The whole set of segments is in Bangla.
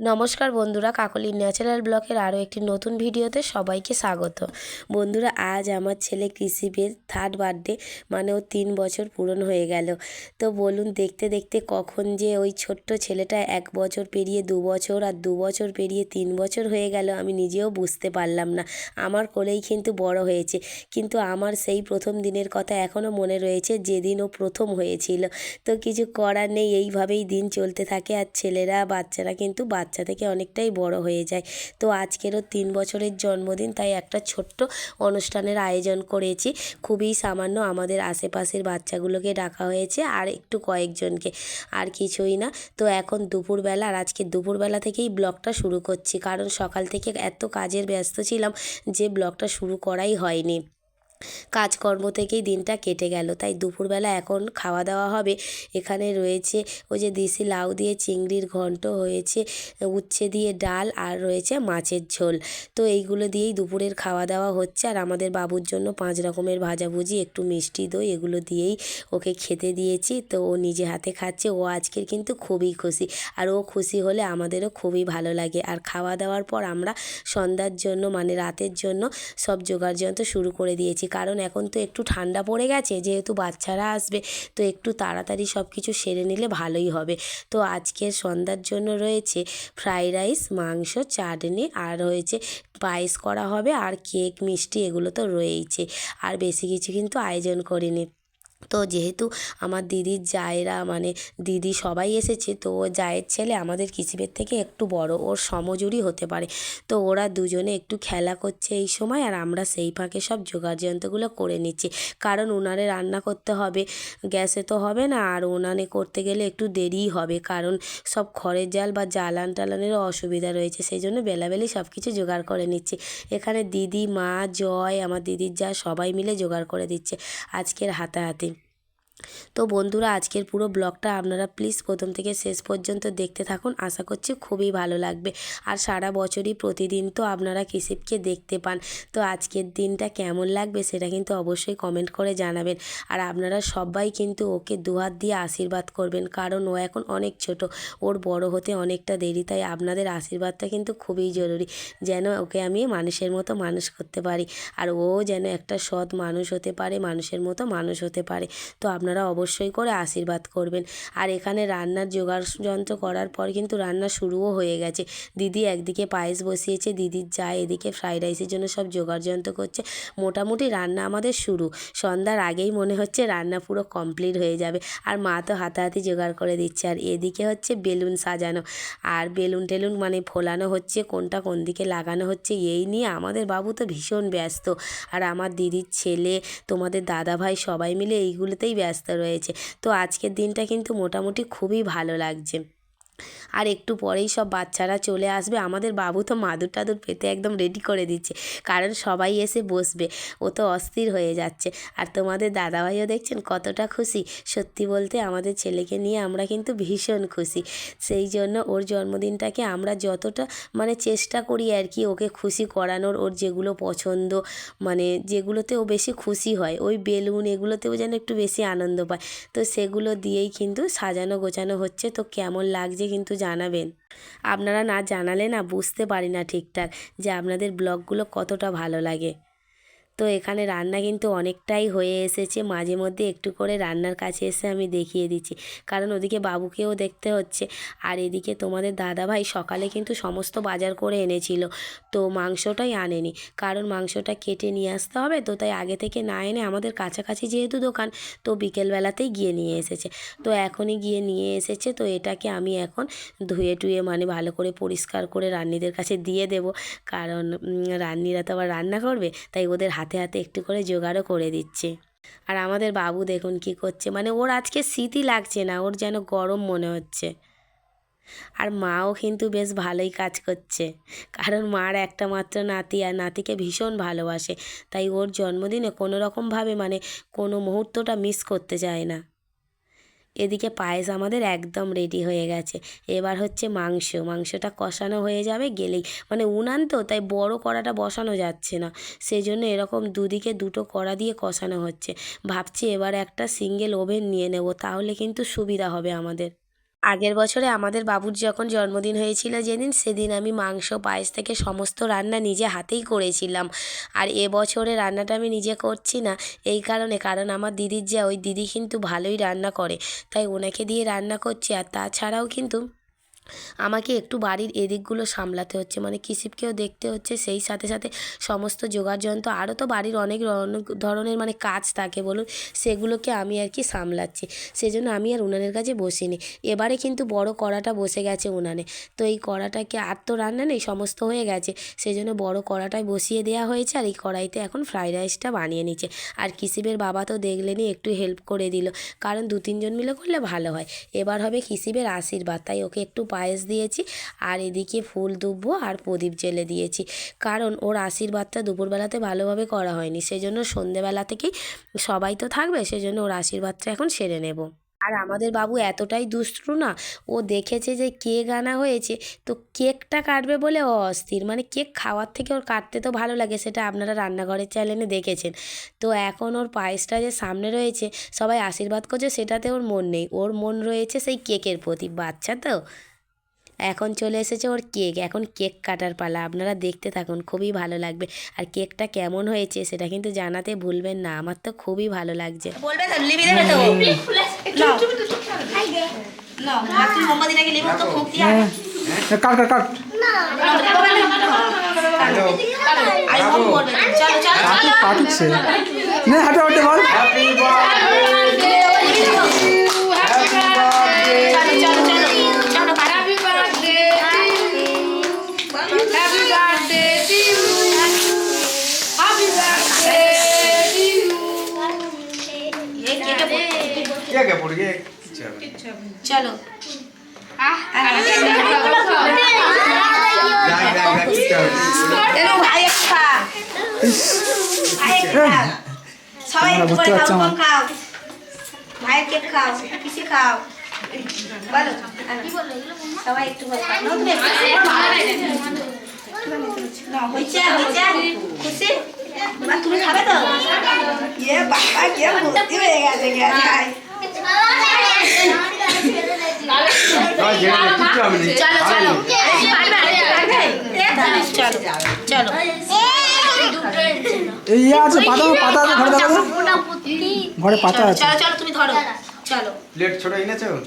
নমস্কার বন্ধুরা, কাকলি ন্যাচারাল ব্লকের আরও একটি নতুন ভিডিওতে সবাইকে স্বাগত। বন্ধুরা, আজ আমার ছেলে কৃষিবের থার্ড বার্থডে মানে ও তিন বছর পূরণ হয়ে গেল। তো বলুন, দেখতে দেখতে কখন যে ওই ছোট্ট ছেলেটা এক বছর পেরিয়ে দু বছর আর দু বছর পেরিয়ে তিন বছর হয়ে গেল, আমি নিজেও বুঝতে পারলাম না। আমার কোলেই কিন্তু বড় হয়েছে। কিন্তু আমার সেই প্রথম দিনের কথা এখনও মনে রয়েছে, যেদিন ও প্রথম হয়েছিল। তো কিছু করার নেই, এইভাবেই দিন চলতে থাকে আর ছেলেরা, বাচ্চারা কিন্তু বাচ্চা থেকে অনেকটাই বড় হয়ে যায়। তো আজকেরও তিন বছরের জন্মদিন, তাই একটা ছোট্ট অনুষ্ঠানের আয়োজন করেছি। খুবই সামান্য আমাদের আশেপাশের বাচ্চাগুলোকে ডাকা হয়েছে আর একটু কয়েকজনকে, আর কিছুই না। তো এখন দুপুরবেলা আর আজকে দুপুরবেলা থেকেই ব্লগটা শুরু করছি, কারণ সকাল থেকে এত কাজের ব্যস্ত ছিলাম যে ব্লগটা শুরু করাই হয়নি। কাজকর্ম থেকেই দিনটা কেটে গেল। তাই দুপুরবেলা এখন খাওয়া দাওয়া হবে। এখানে রয়েছে ওই যে দেশি লাউ দিয়ে চিংড়ির ঘন্ট, হয়েছে উচ্ছে দিয়ে ডাল, আর রয়েছে মাছের ঝোল। তো এইগুলো দিয়েই দুপুরের খাওয়া দাওয়া হচ্ছে। আর আমাদের বাবুর জন্য পাঁচ রকমের ভাজাভুজি, একটু মিষ্টি দই, এগুলো দিয়েই ওকে খেতে দিয়েছি। তো ও নিজে হাতে খাচ্ছে, ও আজকের কিন্তু খুবই খুশি। আর ও খুশি হলে আমাদেরও খুবই ভালো লাগে। আর খাওয়া দাওয়ার পর আমরা সন্ধ্যার জন্য মানে রাতের জন্য সব জোগাড় যন্ত্র শুরু করে দিয়েছি। কারণ এখন তো একটু ঠান্ডা পড়ে গেছে, যেহেতু বাচ্চারা আসবে, তো একটু তাড়াতাড়ি সব কিছু সেরে নিলে ভালোই হবে। তো আজকের সন্ধ্যার জন্য রয়েছে ফ্রাইড রাইস, মাংস, চাটনি, আর রয়েছে পায়েস করা হবে, আর কেক, মিষ্টি এগুলো তো রয়েইছে। আর বেশি কিছু কিন্তু আয়োজন করিনি। তো যেহেতু আমার দিদির জায়েরা মানে দিদি সবাই এসেছে, তো ও জায়ের ছেলে আমাদের কিসিবের থেকে একটু বড়, ওর সমজুরি হতে পারে। তো ওরা দুজনে একটু খেলা করছে এই সময়, আর আমরা সেই ফাঁকে সব জোগাড় যন্ত্রগুলো করে নিচ্ছি। কারণ উনানে রান্না করতে হবে, গ্যাসে তো হবে না, আর উনানে করতে গেলে একটু দেরিই হবে, কারণ সব খড়ের জাল বা জ্বালান টালানেরও অসুবিধা রয়েছে সেই জন্য বেলাবেলি সব কিছু জোগাড় করে নিচ্ছি। এখানে দিদি, মা, জয়, আমার দিদির যা সবাই মিলে জোগাড় করে দিচ্ছে, আজকের হাতাহাতি। তো বন্ধুরা, আজকের পুরো ব্লগটা আপনারা প্লিজ প্রথম থেকে শেষ পর্যন্ত দেখতে থাকুন। আশা করছি খুবই ভালো লাগবে। আর সারা বছরই প্রতিদিন তো আপনারা কৃষিপকে দেখতে পান। তো আজকের দিনটা কেমন লাগবে সেটা কিন্তু অবশ্যই কমেন্ট করে জানাবেন। আর আপনারা সবাই কিন্তু ওকে দুহাত দিয়ে আশীর্বাদ করবেন, কারণ ও এখন অনেক ছোট। ওর বড় হতে অনেকটা দেরি, তাই আপনাদের আশীর্বাদটা কিন্তু খুবই জরুরি, যেন ওকে আমি মানুষের মতো মানুষ করতে পারি। আর ও যেন একটা সৎ মানুষ হতে পারে, মানুষের মতো মানুষ হতে পারে। তো আপনারা অবশ্যই করে আশীর্বাদ করবেন। আর এখানে রান্নার জোগাড় যন্ত্র করার পর কিন্তু রান্না শুরুও হয়ে গেছে। দিদি একদিকে পায়েস বসিয়েছে দিদির যা এদিকে ফ্রাইড রাইসের জন্য সব জোগাড় যন্ত্র করছে। মোটামুটি রান্না আমাদের শুরু। সন্ধ্যার আগেই মনে হচ্ছে রান্না পুরো কমপ্লিট হয়ে যাবে। আর মা তো হাতাহাতি জোগাড় করে দিচ্ছে। আর এদিকে হচ্ছে বেলুন সাজানো। আর বেলুন টেলুন মানে ফোলানো হচ্ছে, কোনটা কোন দিকে লাগানো হচ্ছে এই নিয়ে আমাদের বাবু তো ভীষণ ব্যস্ত। আর আমার দিদির ছেলে, তোমাদের দাদা ভাই সবাই মিলে এইগুলোতেই ব্যস্ত। রয়েছে। তো আজকের দিনটা কিন্তু মোটামুটি খুবই ভালো লাগছে। আর একটু পরেই সব বাচ্চারা চলে আসবে। আমাদের বাবু তো মাদুর টাদুর পেতে একদম রেডি করে দিচ্ছে। কারণ সবাই এসে বসবে। ও তো অস্থির হয়ে যাচ্ছে। আর তোমাদের দাদাভাইও দেখছেন কতটা খুশি। সত্যি বলতে আমাদের ছেলেকে নিয়ে আমরা কিন্তু ভীষণ খুশি। সেই জন্য ওর জন্মদিনটাকে আমরা যতটা মানে চেষ্টা করি আর কি ওকে খুশি করানোর, ওর যেগুলো পছন্দ মানে যেগুলোতে ও বেশি খুশি হয়, ওই বেলুন এগুলোতেও যেন একটু বেশি আনন্দ পায়। তো সেগুলো দিয়েই কিন্তু সাজানো গোছানো হচ্ছে। তো কেমন লাগছে কিন্তু জানাবেন। আপনারা না জানালে না বুঝতে পারি না ঠিকঠাক যে আপনাদের ব্লগগুলো কতটা ভালো লাগে। তো এখানে রান্না কিন্তু অনেকটাই হয়ে এসেছে। মাঝে মধ্যে একটু করে রান্নার কাছে এসে আমি দেখিয়ে দিচ্ছি। কারণ ওদিকে বাবুকেও দেখতে হচ্ছে। আর এদিকে তোমাদের দাদাভাই সকালে কিন্তু সমস্ত বাজার করে এনেছিল। তো মাংসটাই আনেনি। কারণ মাংসটা কেটে নিয়ে আসতে হবে। তো তাই আগে থেকে না এনে আমাদের কাছাকাছি যেহেতু দোকান, তো বিকেলবেলাতেই গিয়ে নিয়ে এসেছে। তো এখনই গিয়ে নিয়ে এসেছে। তো এটাকে আমি এখন ধুয়ে টুয়ে মানে ভালো করে পরিষ্কার করে রান্নিদের কাছে দিয়ে দেব। কারণ রান্নিরা তো আবার রান্না করবে। তাই ওদের হাতে হাতে হাতে একটু করে জোগাড়ও করে দিচ্ছে। আর আমাদের বাবু দেখুন কি করছে। মানে ওর আজকে শীতই লাগছে না, ওর যেন গরম মনে হচ্ছে। আর মাও কিন্তু বেশ ভালোই কাজ করছে। কারণ মার একটা মাত্র নাতি, আর নাতিকে ভীষণ ভালোবাসে। তাই ওর জন্মদিনে কোনো রকমভাবে মানে কোনো মুহূর্তটা মিস করতে চায় না। এদিকে পায়েস আমাদের একদম রেডি হয়ে গেছে। এবার হচ্ছে মাংস। মাংসটা কষানো হয়ে যাবে গেলেই। মানে উনান তো, তাই বড় কড়াটা বসানো যাচ্ছে না। সেই জন্য এরকম দুদিকে দুটো কড়া দিয়ে কষানো হচ্ছে। ভাবছি এবার একটা সিঙ্গেল ওভেন নিয়ে নেব, তাহলে কিন্তু সুবিধা হবে আমাদের। আগের বছরে আমাদের বাবুর যখন জন্মদিন হয়েছিল যেদিন, সেদিন আমি মাংস, পায়েস থেকে সমস্ত রান্না নিজে হাতেই করেছিলাম। আর এবছরে রান্নাটা আমি নিজে করছি না এই কারণে, কারণ আমার দিদির যা, ওই দিদি কিন্তু ভালোই রান্না করে। তাই ওনাকে দিয়ে রান্না করছি, আর তাছাড়াও কিন্তু আমাকে একটু বাড়ির এদিকগুলো সামলাতে হচ্ছে। মানে কৃষিপকেও দেখতে হচ্ছে, সেই সাথে সাথে সমস্ত জোগাড় যন্ত্র আরও তো বাড়ির অনেক রন- ধরনের মানে কাজ থাকে বলুন, সেগুলোকে আমি আর কি সামলাচ্ছি। সেজন্য আমি আর উনানের কাছে বসিনি। এবারে কিন্তু বড় কড়াটা বসে গেছে উনানে। তো এই কড়াটাকে আর তো রান্না নেই, সমস্ত হয়ে গেছে। সেজন্য বড় কড়াটায় বসিয়ে দেওয়া হয়েছে আর এই কড়াইতে এখন ফ্রাইড রাইসটা বানিয়ে নিচ্ছে। আর কিসিবের বাবা তো দেখলেনি একটু হেল্প করে দিল। কারণ দু তিনজন মিলে করলে ভালো হয়। এবার হবে কিসিবের আশীর্বাদ, তাই ওকে একটু পায়েস দিয়েছি আর এদিকে ফুল দুব্বো আর প্রদীপ জেলে দিয়েছি। কারণ ওর আশীর্বাদটা দুপুরবেলাতে ভালোভাবে করা হয়নি। সেজন্য সন্ধেবেলা থেকেই সবাই তো থাকবে, সেজন্য ওর আশীর্বাদটা এখন সেরে নেব। আর আমাদের বাবু এতটাই দুষ্টু না, ও দেখেছে যে কেক আনা হয়েছে, তো কেকটা কাটবে বলে ও অস্থির। মানে কেক খাওয়ার থেকে ওর কাটতে তো ভালো লাগে, সেটা আপনারা রান্নাঘরের চ্যানেলে দেখেছেন। তো এখন ওর পায়েসটা যে সামনে রয়েছে, সবাই আশীর্বাদ করছে, সেটাতে ওর মন নেই। ওর মন রয়েছে সেই কেকের প্রতি, বাচ্চা তো। এখন চলে এসেছে ওর কেক। এখন কেক কাটার পালা। আপনারা দেখতে থাকুন খুবই ভালো লাগবে। আর কেকটা কেমন হয়েছে সেটা কিন্তু জানাতে ভুলবেন না। আমার তো খুবই ভালো লাগছে। বলবে তো লিবি দেবে তো নাও নাও আর তুমি লিবো? তো ফুঁক দিয়া কাট কাট কাট। আই হোম করবে। চলো চলো চলো। কাটছে নে হাঁটে হাঁটে বল। খা সবাই একটু করে খাও খাও। ভাই কেক খাও পিসি খাও। বলো সবাই একটু করে খাও। তুমি হয়েছে হয়েছে। খুশি? তুমি খাবে তো? ইয়ে বাবা কে ভর্তি হয়ে গেছে এই আছে পাতা পাতা ঘরে পাতা আছে চলো চলো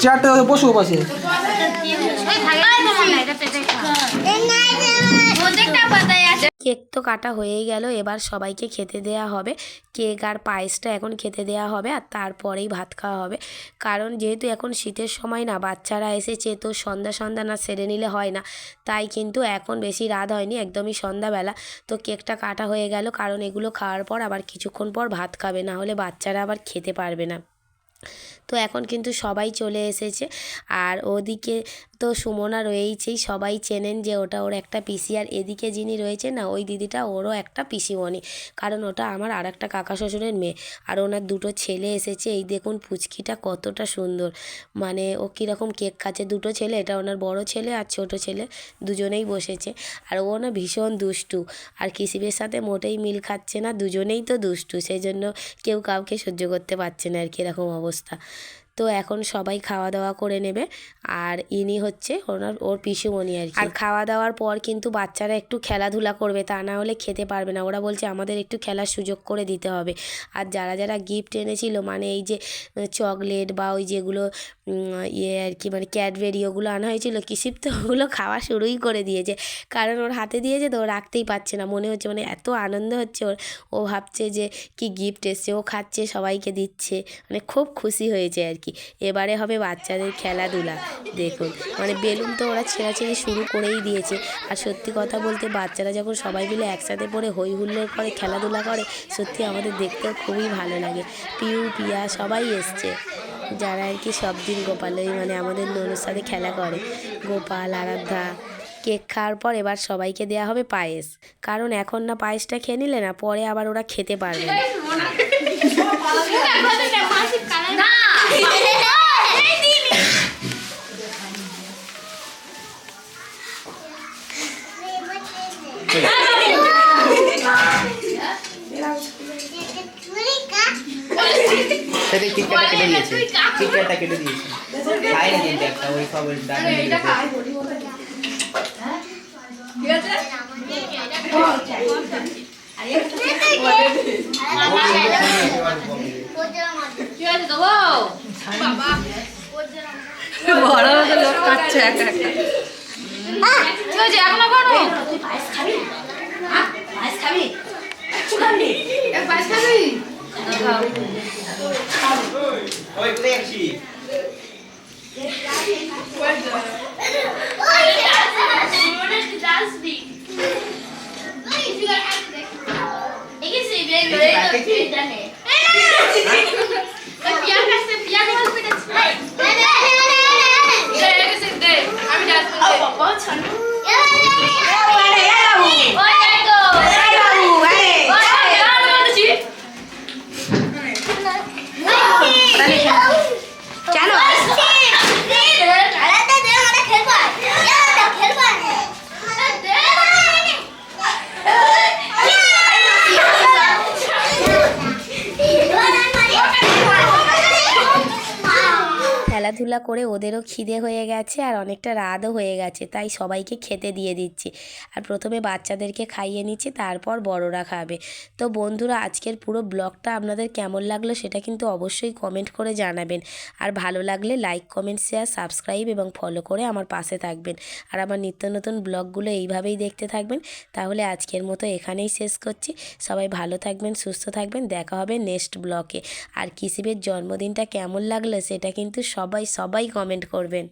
চেয়ারটা পাশে। কেক তো কাটা হয়েই গেল, এবার সবাইকে খেতে দেয়া হবে। কেক আর পায়েসটা এখন খেতে দেয়া হবে আর তারপরেই ভাত খাওয়া হবে। কারণ যেহেতু এখন শীতের সময় না, বাচ্চারা এসেছে তো সন্ধ্যা সন্ধ্যা না সেরে নিলে হয় না। তাই কিন্তু এখন বেশি রাত হয়নি, একদমই সন্ধ্যাবেলা। তো কেকটা কাটা হয়ে গেল, কারণ এগুলো খাওয়ার পর আবার কিছুক্ষণ পর ভাত খাবে, না হলে বাচ্চারা আবার খেতে পারবে না। তো এখন কিন্তু সবাই চলে এসেছে। আর ওদিকে তো সুমনা রয়েইছেই, সবাই চেনেন যে ওটা ওর একটা পিসি। আর এদিকে যিনি রয়েছে না, ওই দিদিটা ওরও একটা পিসিমণি। কারণ ওটা আমার আর একটা কাকা শ্বশুরের মেয়ে। আর ওনার দুটো ছেলে এসেছে, এই দেখুন পুচকিটা কতটা সুন্দর। মানে ও কীরকম কেক খাচ্ছে, দুটো ছেলে, এটা ওনার বড় ছেলে আর ছোট ছেলে, দুজনেই বসেছে। আর ও না ভীষণ দুষ্টু। আর কিসিবের সাথে মোটেই মিল খাচ্ছে না, দুজনেই তো দুষ্টু। সেই জন্য কেউ কাউকে সহ্য করতে পারছে না আর কি, এরকম অবস্থা। তো এখন সবাই খাওয়া দাওয়া করে নেবে। আর ইনি হচ্ছে ওনার, ওর পিসুমণি আর আর খাওয়া দাওয়ার পর কিন্তু বাচ্চারা একটু খেলাধুলা করবে, তা না হলে খেতে পারবে না। ওরা বলছে, আমাদের একটু খেলার সুযোগ করে দিতে হবে। আর যারা যারা গিফট এনেছিল মানে এই যে, চকলেট বা ওই যেগুলো ইয়ে আর কি মানে ক্যাডবেরি ওগুলো আনা হয়েছিল কিসিপ তো ওগুলো খাওয়া শুরুই করে দিয়েছে। কারণ ওর হাতে দিয়েছে তো ও রাখতেই পারছে না, মনে হচ্ছে মানে এত আনন্দ হচ্ছে ওর। ও ভাবছে যে কি গিফট এসছে, ও খাচ্ছে, সবাইকে দিচ্ছে মানে খুব খুশি হয়েছে আর কি। এবারে হবে বাচ্চাদের খেলাধুলা, দেখুন। মানে বেলুন তো ওরা ছেঁড়াছেড়ি শুরু করেই দিয়েছে। আর সত্যি কথা বলতে বাচ্চারা যখন সবাই মিলে একসাথে পড়ে হই হুল্লোড় করে, খেলাধুলা করে, সত্যি আমাদের দেখতেও খুবই ভালো লাগে। পিউ, পিয়া, সবাই এসছে। যারা আর কি সব দিন গোপাল ওই মানে আমাদের ননুর সাথে খেলা করে। গোপাল, আরাধ্যা, কেক খাওয়ার পর এবার সবাইকে দেয়া হবে পায়েস। কারণ এখন না পায়েসটা খেয়ে নিলে না, পরে আবার ওরা খেতে পারবে না সেটা কিটক্যাটটা কেটে দিয়েছে। কিটক্যাটটা কেটে দিয়েছে। খাইনি কিন্তু একটা ওই সব ঠিক আছে? বড় লোক একা একা। এখনও করো পায়েস খাবি? হ্যাঁ পায়েস খাবি? খাবি? কোথায় যাচ্ছি আমি খেলাধুলা করে ওদেরও খিদে হয়ে গেছে আর অনেকটা রাতও হয়ে গেছে, তাই সবাইকে খেতে দিয়ে দিচ্ছি। আর প্রথমে বাচ্চাদেরকে খাইয়ে নিচ্ছি, তারপর বড়রা খাবে। তো বন্ধুরা, আজকের পুরো ব্লগটা আপনাদের কেমন লাগল সেটা কিন্তু অবশ্যই কমেন্ট করে জানাবেন। আর ভালো লাগলে লাইক, কমেন্ট, শেয়ার, সাবস্ক্রাইব এবং ফলো করে আমার পাশে থাকবেন। আর আমার নিত্য নতুন ব্লগগুলো এইভাবেই দেখতে থাকবেন। তাহলে আজকের মতো এখানেই শেষ করছি। সবাই ভালো থাকবেন, সুস্থ থাকবেন। দেখা হবে নেক্সট ব্লকে আর কিসিবের জন্মদিনটা কেমন লাগল সেটা কিন্তু সবাই সবাই কমেন্ট করবেন।